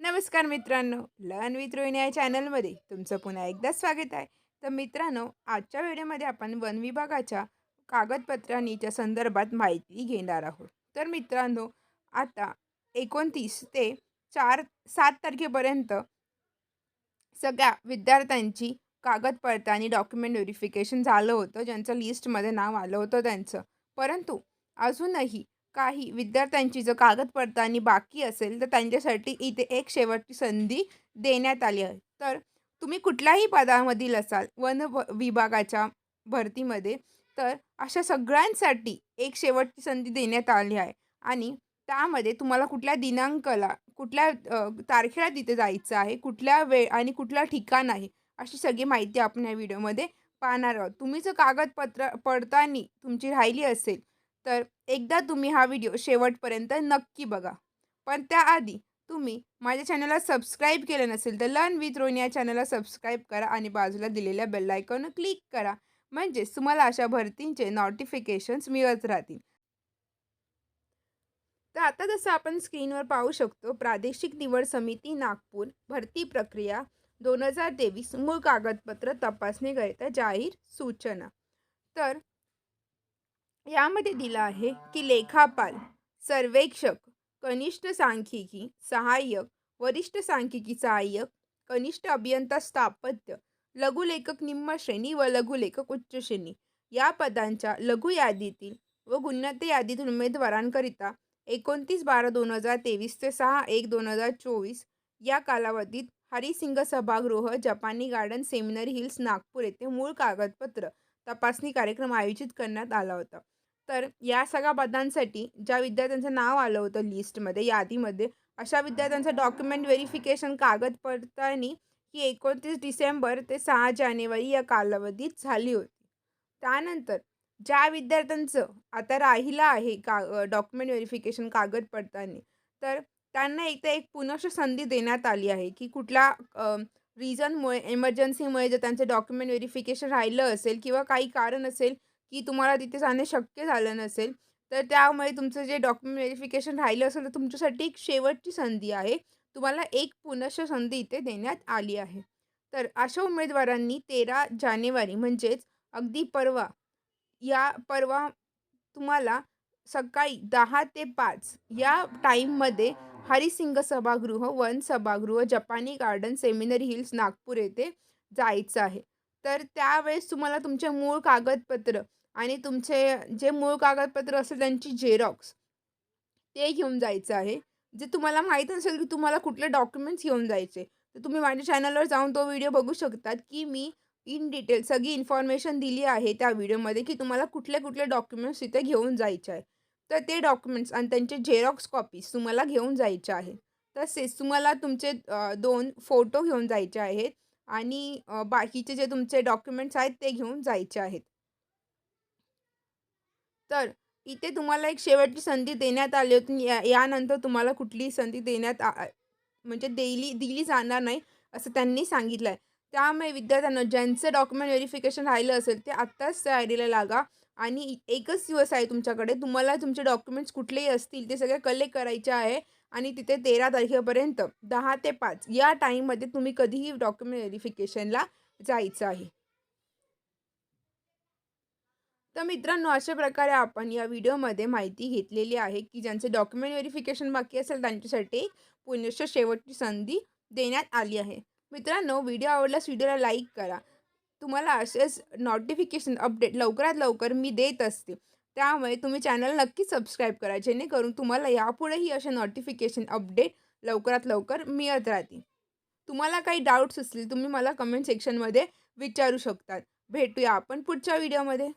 नमस्कार मित्रांनो learn with Rohini या चॅनलमध्ये तुमचं पुन्हा एकदा स्वागत आहे. तर मित्रांनो आजच्या व्हिडिओमध्ये आपण वन विभागाच्या कागदपत्रांच्या संदर्भात माहिती घेणार आहोत. तर मित्रांनो आता एकोणतीस ते चार सात तारखेपर्यंत सगळ्या विद्यार्थ्यांची कागदपत्र आणि डॉक्युमेंट व्हेरिफिकेशन झालं होतं ज्यांचं लिस्टमध्ये नाव आलं होतं त्यांचं. परंतु अजूनही काही विद्यार्थ्यांची जर कागद पडताळणी बाकी असेल तर त्यांच्यासाठी इथे एक शेवटची संधी देण्यात आली आहे. तर तुम्ही कुठल्याही पदामधील असाल वन व विभागाच्या भरतीमध्ये तर अशा सगळ्यांसाठी एक शेवटची संधी देण्यात आली आहे. आणि त्यामध्ये तुम्हाला कुठल्या दिनांकाला कुठल्या तारखेला तिथे जायचं आहे कुठल्या वेळ आणि कुठलं ठिकाण आहे अशी सगळी माहिती आपण या व्हिडिओमध्ये पाहणार आहोत. तुम्ही जर कागदपत्र पडताळणी तुमची राहिली असेल तर एकदा तुम्ही हा व्हिडिओ शेवटपर्यंत नक्की बघा. पण त्याआधी तुम्ही माझ्या चॅनलला सबस्क्राईब केलं नसेल तर लर्न विथ रोनी या चॅनलला सबस्क्राईब करा आणि बाजूला दिलेल्या बेल आयकॉनवर क्लिक करा. म्हणजेच तुम्हाला अशा भरतींचे नोटिफिकेशन्स मिळत राहतील. तर आता जसं आपण स्क्रीनवर पाहू शकतो प्रादेशिक निवड समिती नागपूर भरती प्रक्रिया दोन हजार तेवीस मूळ कागदपत्र तपासणीकरिता जाहीर सूचना. तर यामध्ये दिलं आहे की लेखापाल सर्वेक्षक कनिष्ठ सांख्यिकी सहाय्यक वरिष्ठ सांख्यिकी सहाय्यक कनिष्ठ अभियंता स्थापत्य लघुलेखक निम्न श्रेणी व लघुलेखक उच्च श्रेणी. या पदांच्या लघु यादीतील व गुणवत्ता यादीतील उमेदवारांकरिता एकोणतीस बारा दोन हजार तेवीस ते सहा एक दोन हजार चोवीस या कालावधीत हरिसिंग सभागृह जपानी गार्डन सेमिनरी हिल्स नागपूर येथे मूळ कागदपत्र तपासणी कार्यक्रम आयोजित करण्यात आला होता. तर या सगळ्या पदांसाठी ज्या विद्यार्थ्यांचं नाव आलं होतं लिस्टमध्ये यादीमध्ये अशा विद्यार्थ्यांचं डॉक्युमेंट व्हेरिफिकेशन कागदपत्रांनी ही एकोणतीस डिसेंबर ते सहा जानेवारी या कालावधीत झाली होती. त्यानंतर ज्या विद्यार्थ्यांचं आता राहिलं आहे का डॉक्युमेंट व्हेरिफिकेशन कागदपत्रांनी तर त्यांना एकदा एक पुनश संधी देण्यात आली आहे की कुठल्या रिझनमुळे एमर्जन्सीमुळे जर त्यांचं डॉक्युमेंट व्हेरिफिकेशन राहिलं असेल किंवा काही कारण असेल की तुम्हाला तिथे जाणे शक्य झालं नसेल तर त्यामुळे तुमचं जे डॉक्युमेंट व्हेरिफिकेशन राहिलं असेल तर तुमच्यासाठी एक शेवटची संधी आहे. तुम्हाला एक पुनश संधी इथे देण्यात आली आहे. तर अशा उमेदवारांनी तेरा जानेवारी म्हणजेच अगदी परवा या परवा तुम्हाला सकाळी दहा ते पाच या टाईममध्ये हरिसिंग सभागृह वन सभागृह जपानी गार्डन सेमिनरी हिल्स नागपूर येथे जायचं आहे. तर त्यावेळेस तुम्हाला तुमचे मूळ कागदपत्र आणि तुमचे जे मूळ कागदपत्र असेल त्यांची झेरॉक्स ते घेऊन जायचं आहे. जे तुम्हाला माहीत नसेल की तुम्हाला कुठले डॉक्युमेंट्स घेऊन जायचे तर तुम्ही माझ्या चॅनलवर जाऊन तो व्हिडिओ बघू शकतात की मी इन डिटेल सगळी इन्फॉर्मेशन दिली आहे त्या व्हिडिओमध्ये की तुम्हाला कुठले कुठले डॉक्युमेंट्स तिथे घेऊन जायचे आहे. तर ते डॉक्युमेंट्स आणि त्यांचे झेरॉक्स कॉपीज तुम्हाला घेऊन जायचे आहेत तसेच तुम्हाला तुमचे दोन फोटो घेऊन जायचे आहेत आणि बाकीचे जे तुमचे डॉक्युमेंट्स आहेत ते घेऊन जायचे आहेत. तर इथे तुम्हाला एक शेवटची संधी देण्यात आली होती. या यानंतर तुम्हाला कुठलीही संधी देण्यात आ आ- म्हणजे दिली दिली जाणार नाही असं त्यांनी सांगितलं आहे त्यामुळे विद्यार्थ्यांना ज्यांचं डॉक्युमेंट व्हेरिफिकेशन राहिलं असेल ते आत्ताच तयारीला लागा. आणि एकच दिवस आहे तुमच्याकडे. तुम्हाला तुमचे डॉक्युमेंट्स कुठलेही असतील ते सगळे कलेक्ट करायचे आहे. आणि तिथे तेरा तारखेपर्यंत दहा ते पाच या टाईममध्ये तुम्ही कधीही डॉक्युमेंट व्हेरिफिकेशनला जायचं आहे. तर मित्रांनो अशा प्रकारे आपण या व्हिडिओमध्ये माहिती घेतलेली आहे की ज्यांचे डॉक्युमेंट व्हेरिफिकेशन बाकी असेल त्यांच्यासाठी पुनश्च शेवटची संधी देण्यात आली आहे. मित्रांनो व्हिडिओ आवडल्यास व्हिडिओला लाईक करा. तुम्हाला असेच नोटिफिकेशन अपडेट लवकरात लवकर मी देत असते. त्यामुळे तुम्ही चॅनल नक्की सबस्क्राईब करा जेणेकरून तुम्हाला यापुढेही असे नोटिफिकेशन अपडेट लवकरात लवकर मिळत राहतील. तुम्हाला काही डाऊट्स असतील तुम्ही मला कमेंट सेक्शनमध्ये विचारू शकतात. भेटूया आपण पुढच्या व्हिडिओमध्ये.